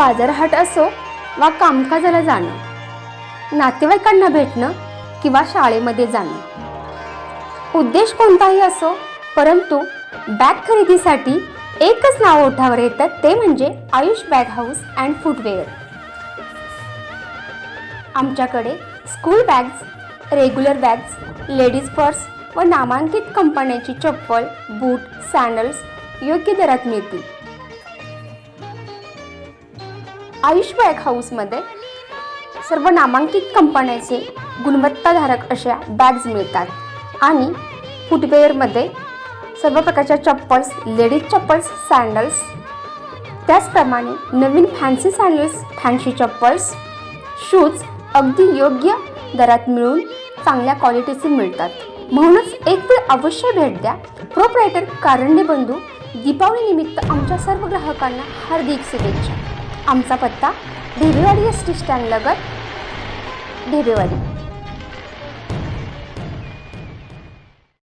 बाजारहाट असो वा कामकाजाला जाणं नातेवाईकांना भेटणं किंवा शाळेमध्ये जाणं. उद्देश कोणताही असो परंतु बॅग खरेदीसाठी एकच नाव ओठावर येतं ते म्हणजे Ayush bag house and footwear. आमच्याकडे school bags regular bags ladies purse व नामांकित कंपन्यांची चप्पल बूट सँडल्स योग्य दरात मिळतील. आयुष बॅग हाऊसमध्ये सर्व नामांकित कंपन्याचे गुणवत्ताधारक अशा बॅग्स मिळतात. आणि फुटवेअरमध्ये सर्व प्रकारच्या चप्पल्स लेडीज चप्पल्स सँडल्स त्याचप्रमाणे नवीन fancy sandals fancy chappals shoes अगदी योग्य दरात मिळून चांगल्या क्वालिटीचे मिळतात. म्हणूनच एक वेळ अवश्य भेट द्या. प्रोप्रायटर कारण्य बंधू दीपावलीनिमित्त आमच्या सर्व ग्राहकांना हार्दिक शुभेच्छा. आमचा पत्ता ढेबेवाडी एस टी स्टँडलगत ढेबेवाडी.